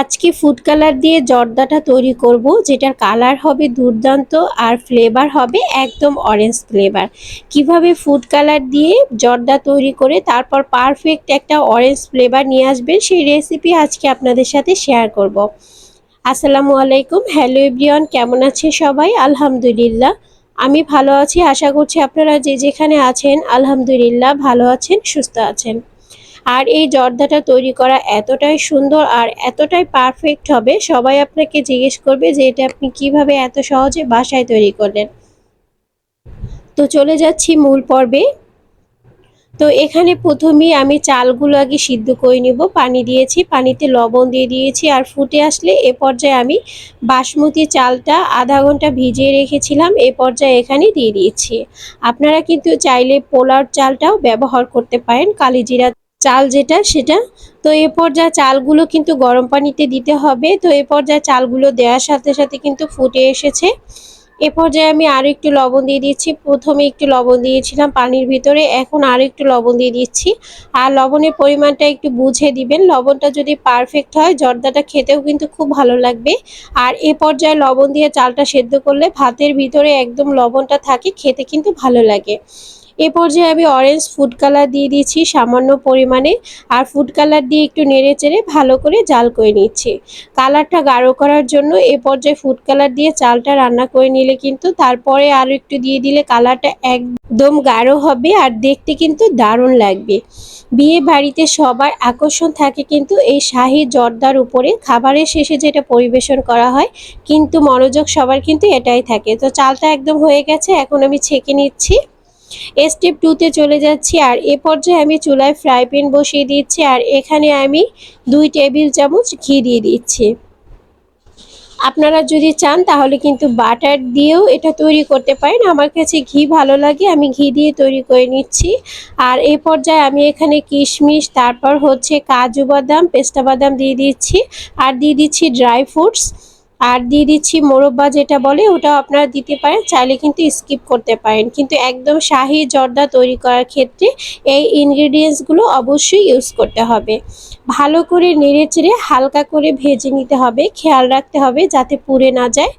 আজকে food colour দিয়ে জর্দাটা তৈরি করব, যেটার কালার হবে দুর্দান্ত আর ফ্লেভার হবে একদম অরেঞ্জ ফ্লেভার কীভাবে ফুড কালার দিয়ে জর্দা তৈরি করে তারপর পারফেক্ট একটা অরেঞ্জ ফ্লেভার নিয়ে আসবেন, সেই রেসিপি আজকে আপনাদের সাথে শেয়ার করব। আসসালামু আলাইকুম হ্যালো এভরিওয়ান কেমন আছে সবাই? আলহামদুলিল্লাহ, আমি ভালো আছি। আশা করছি আপনারা যে যেখানে আছেন, আলহামদুলিল্লাহ, ভালো আছেন, সুস্থ আছেন। আর এই জর্দাটা তৈরি করা এতটাই সুন্দর আর এতটাই পারফেক্ট হবে, সবাই আপনাকে জিজ্ঞেস করবে যে এটা আপনি কীভাবে এত সহজে বাসায় তৈরি করলেন। তো চলে যাচ্ছি মূল পর্বে। তো এখানে প্রথমেই আমি চালগুলো আগে সিদ্ধ করে নিব, পানি দিয়েছি, পানিতে লবণ দিয়ে দিয়েছি আর ফুটে আসলে এ পর্যায়ে আমি বাসমতি চালটা আধা ঘণ্টা ভিজিয়ে রেখেছিলাম, এ পর্যায়ে এখানে দিয়ে দিয়েছি। আপনারা কিন্তু চাইলে পোলার চালটাও ব্যবহার করতে পারেন, কালিজিরা চাল যেটা, সেটা। তো এ পর্যায়ে চালগুলো কিন্তু গরম পানিতে দিতে হবে। তো এ পর্যায়ে চালগুলো দেওয়ার সাথে সাথে কিন্তু ফুটে এসেছে। এ পর্যায়ে আমি আরও একটু লবণ দিয়ে দিচ্ছি। প্রথমে একটু লবণ দিয়েছিলাম পানির ভিতরে, এখন আরও একটু লবণ দিয়ে দিচ্ছি। আর লবণের পরিমাণটা একটু বুঝে দিবেন। লবণটা যদি পারফেক্ট হয়, জর্দাটা খেতেও কিন্তু খুব ভালো লাগবে। আর এ পর্যায়ে লবণ দিয়ে চালটা সেদ্ধ করলে ভাতের ভিতরে একদম লবণটা থাকে, খেতে কিন্তু ভালো লাগে। এ পর্যায়ে আমি অরেঞ্জ ফুড কালার দিয়ে দিয়েছি, সামান্য পরিমাণে। আর ফুড কালার দিয়ে একটু নেড়ে চেড়ে ভালো করে জাল করে নিচ্ছি। কালারটা গাঢ় করার জন্য এ পর্যায়ে ফুড কালার দিয়ে চালটা রান্না করে নিলে কিন্তু তারপরে আরও একটু দিয়ে দিলে কালারটা একদম গাঢ় হবে আর দেখতে কিন্তু দারুণ লাগবে। বিয়ে বাড়িতে সবার আকর্ষণ থাকে কিন্তু এই শাহি জর্দার উপরে। খাবারের শেষে যেটা পরিবেশন করা হয়, কিন্তু মনোযোগ সবার কিন্তু এটাই থাকে। তো চালটা একদম হয়ে গেছে, এখন আমি ছেঁকে নিচ্ছি। স্টেপ টুতে চলে যাচ্ছি, আর এ পর্যায়ে আমি চুলায় ফ্রাই প্যান বসিয়ে দিচ্ছি, আর এখানে আমি দুই টেবিল চামচ ঘি দিয়ে দিচ্ছি। আপনারা যদি চান, তাহলে কিন্তু বাটার দিয়েও এটা তৈরি করতে পারেন। আমার কাছে ঘি ভালো লাগে, আমি ঘি দিয়ে তৈরি করে নিচ্ছি। আর এই পর্যায়ে আমি এখানে কিশমিশ, তারপর হচ্ছে কাজু বাদাম, পেস্তা বাদাম দিয়ে দিচ্ছি। আর দিয়ে দিচ্ছি ড্রাই ফ্রুটস আর দিয়ে দিচ্ছি মোরব্বা যেটা বলে, ওটা আপনারা দিতে পারেন, চাইলে কিন্তু স্কিপ করতে পারেন। কিন্তু একদম শাহি জর্দা তৈরি করার ক্ষেত্রে এই ইনগ্রিডিয়েন্টসগুলো অবশ্যই ইউজ করতে হবে। ভালো করে নেড়ে চেড়ে হালকা করে ভেজে নিতে হবে, খেয়াল রাখতে হবে যাতে পুড়ে না যায়।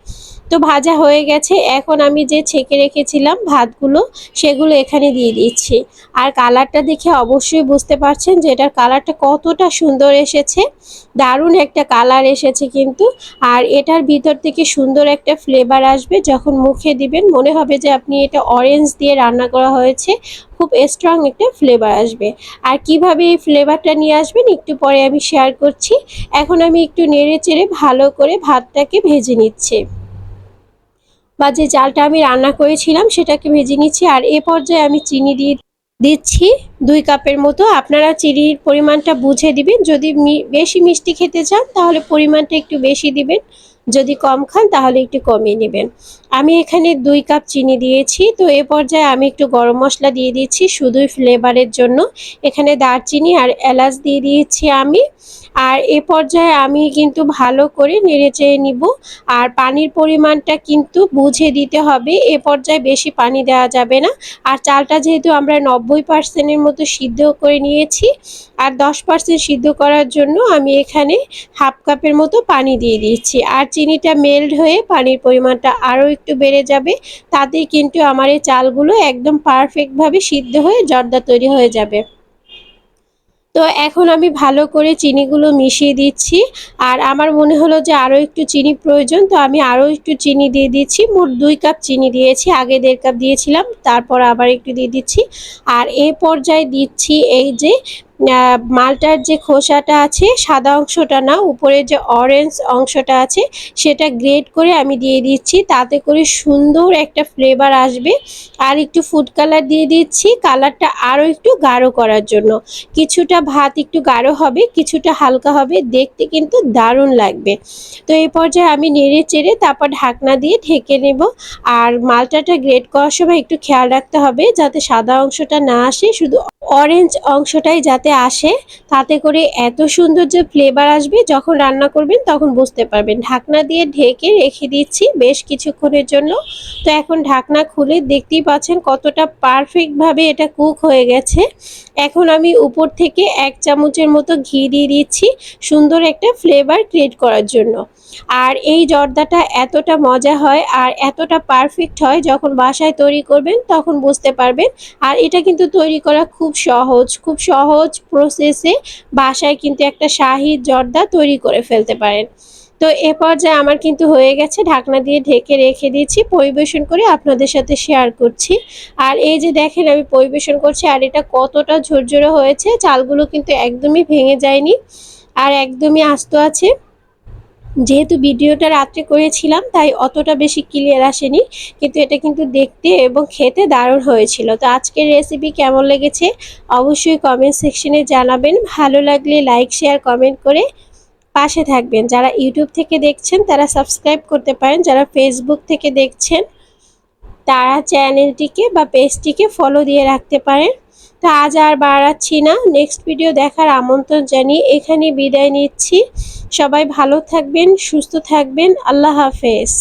তো ভাজা হয়ে গেছে। এখন আমি যে ছেঁকে রেখেছিলাম ভাতগুলো, সেগুলো এখানে দিয়ে দিচ্ছি। আর কালারটা দেখে অবশ্যই বুঝতে পারছেন যে এটার কালারটা কতটা সুন্দর এসেছে। দারুণ একটা কালার এসেছে কিন্তু। আর এটার ভিতর থেকে সুন্দর একটা ফ্লেভার আসবে যখন মুখে দিবেন। মনে হবে যে আপনি এটা অরেঞ্জ দিয়ে রান্না করা হয়েছে। খুব স্ট্রং একটা ফ্লেভার আসবে। আর কীভাবে এই ফ্লেভারটা নিয়ে আসবেন একটু পরে আমি শেয়ার করছি। এখন আমি একটু নেড়ে চেড়ে ভালো করে ভাতটাকে ভেজে নিচ্ছি। বা যে চালটা আমি রান্না করেছিলাম সেটাকে ভেজে নিচ্ছি আর এ পর্যায়ে আমি চিনি দিয়ে দিচ্ছি দুই কাপের মতো। আপনারা চিনির পরিমাণটা বুঝে দিবেন। যদি বেশি মিষ্টি খেতে চান তাহলে পরিমাণটা একটু বেশি দিবেন। যদি কম খান, তাহলে একটু কমিয়ে নেবেন। আমি এখানে দুই কাপ চিনি দিয়েছি, তো এ পর্যায়ে আমি একটু গরম মশলা দিয়ে দিচ্ছি শুধুই ফ্লেভারের জন্য। এখানে দারচিনি আর এলাচ দিয়ে দিয়েছি আমি। আর এ পর্যায়ে আমি কিন্তু ভালো করে নেড়ে চেয়ে নিব। আর পানির পরিমাণটা কিন্তু বুঝে দিতে হবে, এ পর্যায়ে বেশি পানি দেওয়া যাবে না। আর চালটা যেহেতু আমরা নব্বই পার্সেন্টের মতো সিদ্ধ করে নিয়েছি, আর দশ পার্সেন্ট সিদ্ধ করার জন্য আমি এখানে হাফ কাপের মতো পানি দিয়ে দিচ্ছি আর চিনিটা মেল্ট হয়ে পানির পরিমাণটা আরও একটু বেড়ে যাবে, তাতেই কিন্তু আমার এই চালগুলো একদম পারফেক্টভাবে সিদ্ধ হয়ে জর্দা তৈরি হয়ে যাবে। তো এখন আমি ভালো করে চিনিগুলো মিশিয়ে দিচ্ছি, আর আমার মনে হলো যে আরও একটু চিনি প্রয়োজন, তো আমি আরও একটু চিনি দিয়ে দিচ্ছি, মোট দুই কাপ চিনি দিয়েছি, আগে দেড় কাপ দিয়েছিলাম, তারপর আবার একটু দিয়ে দিচ্ছি, আর এ পর্যায়ে দিচ্ছি এই যে মালটার যে খোসাটা আছে, সাদা অংশটা না উপরে যে অরেঞ্জ অংশটা আছে, সেটা গ্রেড করে আমি দিয়ে দিচ্ছি। তাতে করে সুন্দর একটা ফ্লেভার আসবে। আর একটু ফুড কালার দিয়ে দিচ্ছি কালারটা আরও একটু গাঢ় করার জন্য। কিছুটা ভাত একটু গাঢ় হবে, কিছুটা হালকা হবে, দেখতে কিন্তু দারুণ লাগবে। তো এই পর্যায়ে আমি নেড়ে চেড়ে তারপর ঢাকনা দিয়ে ঢেকে নেব। আর মালটাটা গ্রেড করার সময় একটু খেয়াল রাখতে হবে, যাতে সাদা অংশটা না আসে। শুধু অরেঞ্জ অংশটাই যাতে যাতে আসে, তাতে করে এত সুন্দর যে ফ্লেভার আসবে, যখন রান্না করবেন তখন বুঝতে পারবেন। ঢাকনা দিয়ে ঢেকে রেখে দিচ্ছি বেশ কিছুক্ষণের জন্য। তো এখন ঢাকনা খুলে দেখতেই পাচ্ছেন কতটা পারফেক্টভাবে এটা কুক হয়ে গেছে। এখন আমি উপর থেকে এক চামচের মতো ঘি দিয়ে দিচ্ছি সুন্দর একটা ফ্লেভার ক্রিয়েট করার জন্য। আর এই জর্দাটা এতটা মজা হয় আর এতটা পারফেক্ট হয়, যখন বাসায় তৈরি করবেন তখন বুঝতে পারবেন। আর এটা কিন্তু তৈরি করা খুব সহজ, খুব সহজ প্রসেসে বাসায় কিন্তু একটা শাহি জর্দা তৈরি করে ফেলতে পারেন। তো এ পর্যায়ে আমার কিন্তু হয়ে গেছে, ঢাকনা দিয়ে ঢেকে রেখে দিয়েছি, পরিবেশন করে আপনাদের সাথে শেয়ার করছি। আর এই যে দেখেন আমি পরিবেশন করছি, আর এটা কতটা ঝরঝরে হয়েছে, চালগুলো কিন্তু একদমই ভেঙে যায়নি, আর একদমই আস্ত আছে। যেহেতু ভিডিওটা রাত্রে করেছিলাম, তাই অতটা বেশি ক্লিয়ার আসেনি। কিন্তু এটা কিন্তু দেখতে এবং খেতে দারুণ হয়েছিল। তো আজকের রেসিপি কেমন লেগেছে অবশ্যই কমেন্ট সেকশনে জানাবেন। ভালো লাগলে লাইক শেয়ার কমেন্ট করে পাশে থাকবেন। যারা ইউটিউব থেকে দেখছেন, তারা সাবস্ক্রাইব করতে পারেন। যারা ফেসবুক থেকে দেখছেন তারা চ্যানেলটিকে বা পেজটিকে ফলো দিয়ে রাখতে পারেন। তো আজ আর বাড়াচ্ছি না। নেক্সট ভিডিও দেখার আমন্ত্রণ জানিয়ে এখানে বিদায় নিচ্ছি। সবাই ভালো থাকবেন, সুস্থ থাকবেন। আল্লাহ হাফেজ।